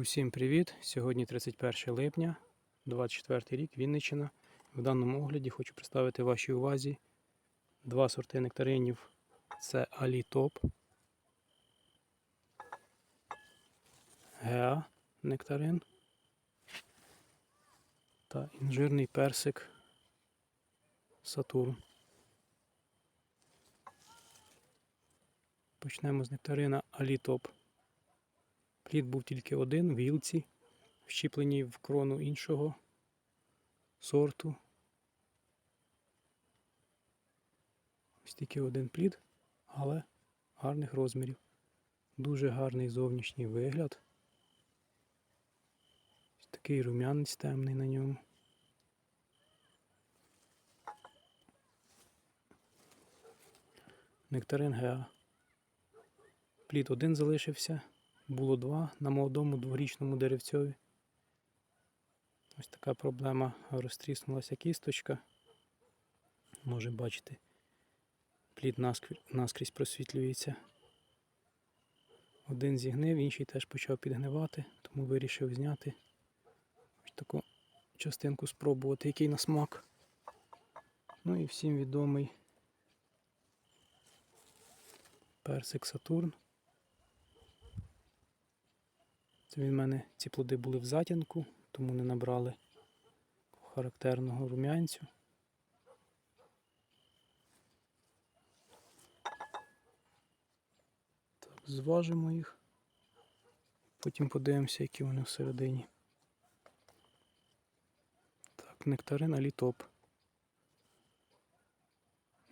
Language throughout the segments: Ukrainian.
Усім привіт! Сьогодні 31 липня, 24 рік, Вінниччина. В даному огляді хочу представити вашій увазі два сорти нектаринів. Це Алі Топ, Геа нектарин та інжирний персик Сатурн. Почнемо з нектарина Алі Топ. Плід був тільки один в гілці, вщіпленій в крону іншого сорту. Ось тільки один плід, але гарних розмірів. Дуже гарний зовнішній вигляд. Ось такий рум'янець темний на ньому. Нектарин Геа. Плід один залишився. Було два на молодому дворічному деревцьові. Ось така проблема. Розтріснулася кісточка. Може бачити, плід наскрізь, просвітлюється. Один зігнив, інший теж почав підгнивати, тому вирішив зняти ось таку частинку спробувати, який на смак. Ну і всім відомий персик Сатурн. Це від мене ці плоди були в затінку, тому не набрали характерного рум'янцю. Так, зважимо їх. Потім подивимося, які вони всередині. Так, нектарин Алітоп.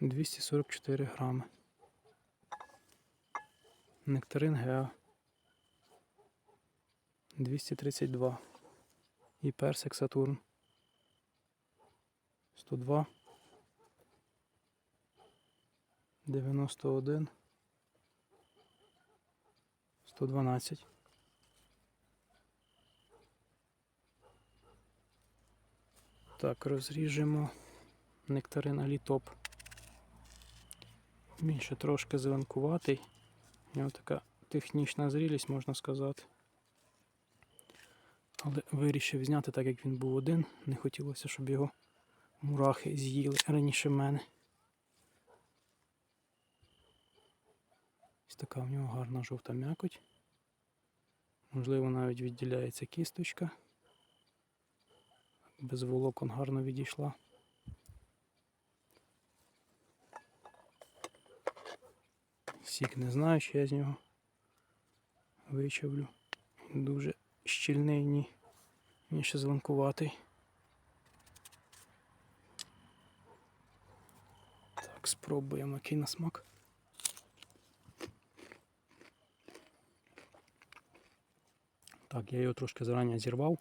244 грами. Нектарин Геа. 232. І персик Сатурн. 102. 91. 112. Так, розріжемо нектарин Алітоп. Він ще трошки зеленкуватий. У нього така технічна зрілість, можна сказати. Але вирішив зняти, так як він був один. Не хотілося, щоб його мурахи з'їли раніше мене. Ось така в нього гарна жовта м'якоть. Можливо, навіть відділяється кісточка. Без волокон гарно відійшла. Сік не знаю, що я з нього вичавлю. Дуже щільний, ні. Він ще зеленкуватий. Так, спробуємо який на смак. Так, я його трошки зарані зірвав,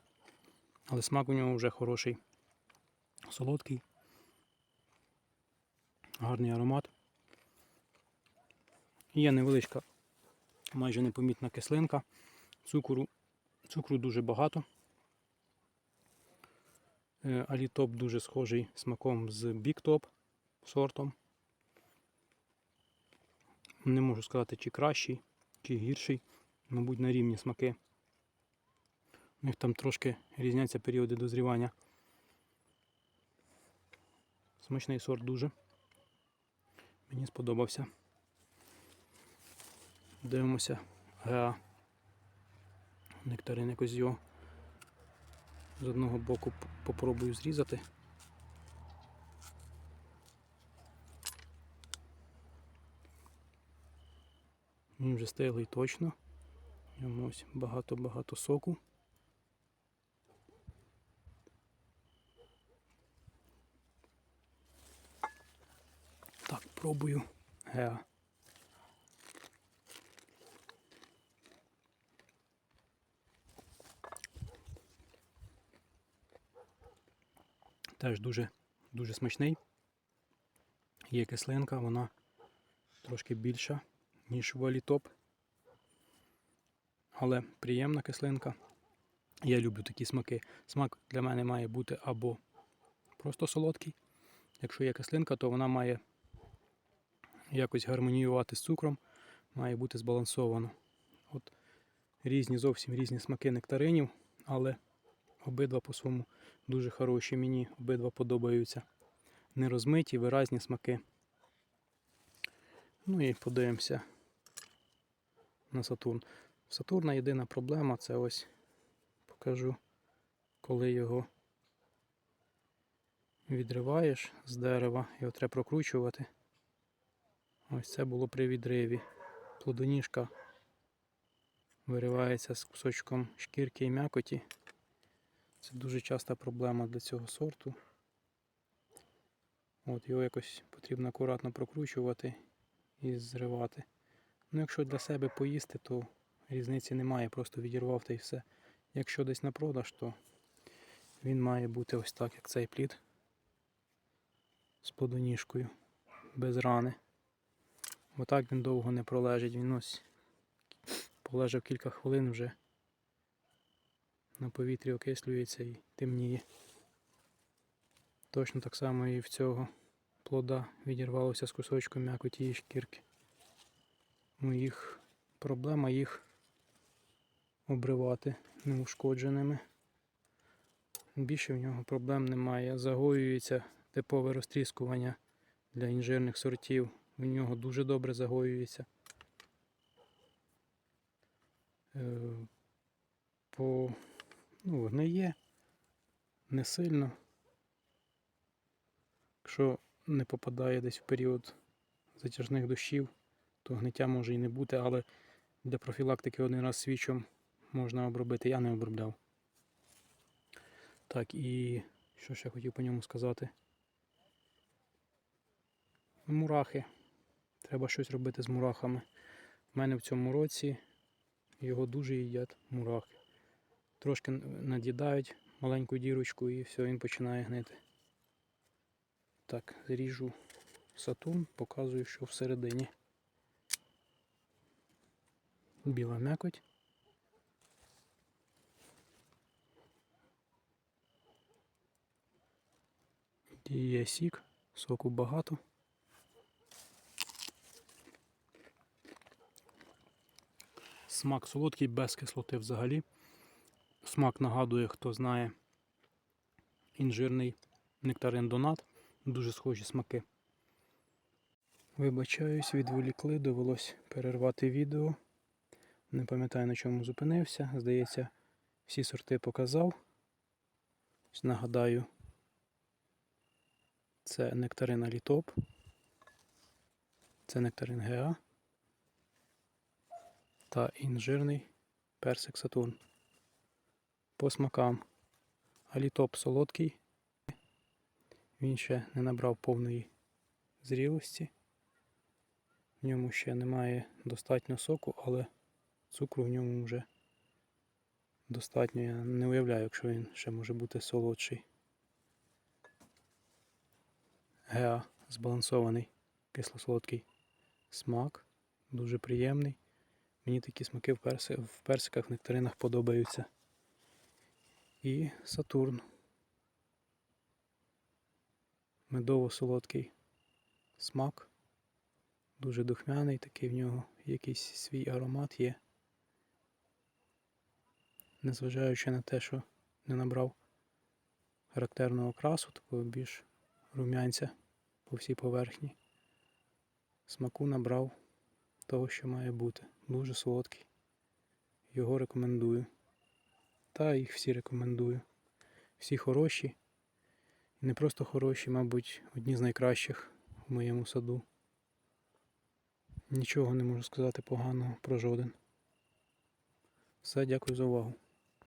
але смак у нього вже хороший, солодкий, гарний аромат. Є невеличка, майже непомітна кислинка, цукру Цукру дуже багато. Е, Алітоп дуже схожий смаком з біктоп сортом. Не можу сказати, чи кращий, чи гірший, мабуть, на рівні смаки. У них там трошки різняться періоди дозрівання. Смачний сорт дуже. Мені сподобався. Дивимося ГА. Нектарин якось його з одного боку попробую зрізати. Він вже стиглий точно. Йому ось багато-багато соку. Так, пробую. Геа. Теж дуже дуже смачний. Є кислинка, вона трошки більша, ніж в Алітоп. Але приємна кислинка. Я люблю такі смаки. Смак для мене має бути або просто солодкий. Якщо є кислинка, то вона має якось гармоніювати з цукром, має бути збалансовано. От різні, зовсім різні смаки нектаринів, але обидва по-своєму дуже хороші. Мені обидва подобаються. Нерозмиті, виразні смаки. Ну і подивимося на Сатурн. Сатурна єдина проблема це ось покажу, коли його відриваєш з дерева, його треба прокручувати. Ось це було при відриві. Плодоніжка виривається з кусочком шкірки і м'якоті. Це дуже часта проблема для цього сорту. От Його якось потрібно акуратно прокручувати і зривати. Ну, якщо для себе поїсти, то різниці немає, просто відірвав та і все. Якщо десь на продаж, то він має бути ось так, як цей плід з плодоніжкою, без рани. Бо так він довго не пролежить. Він ось полежав кілька хвилин вже на повітрі окислюється і темніє. Точно так само і в цього плода відірвалося з кусочком м'якоті і шкірки. Ну, їх проблема їх обривати неушкодженими. Більше в нього проблем немає. Загоюється типове розтріскування для інжирних сортів. У нього дуже добре загоюється. Е, По ну, гниє не сильно. Якщо не попадає десь в період затяжних дощів, то гниття може і не бути, але для профілактики один раз свічом можна обробити. Я не обробляв. Так, і що ще хотів по ньому сказати? Мурахи. Треба щось робити з мурахами. У мене в цьому році його дуже їдять мурахи. Трошки над'їдають маленьку дірочку і все, він починає гнити. Так, зріжу сатун, показую, що всередині. Біла м'якоть. Є сік, соку багато. Смак солодкий, без кислоти взагалі. Смак нагадує, хто знає інжирний нектарин донат. Дуже схожі смаки. Вибачаюсь, відволікли, довелось перервати відео. Не пам'ятаю на чому зупинився. Здається, всі сорти показав. Нагадаю, це нектарин Алітоп. Це нектарин ГА та інжирний персик Сатурн. По смакам Алітоп солодкий. Він ще не набрав повної зрілості. В ньому ще немає достатньо соку, але цукру в ньому вже достатньо. Я не уявляю, якщо він ще може бути солодший. Геа збалансований кисло-солодкий смак, дуже приємний. Мені такі смаки в, персиках, в нектаринах подобаються. І Сатурн. Медово-солодкий смак. Дуже духмяний, такий в нього якийсь свій аромат є. Незважаючи на те, що не набрав характерного окрасу, такого більш рум'янця по всій поверхні. Смаку набрав того, що має бути. Дуже солодкий. Його рекомендую. Та їх всі рекомендую. Всі хороші. І не просто хороші, мабуть, одні з найкращих в моєму саду. Нічого не можу сказати поганого про жоден. Все, дякую за увагу.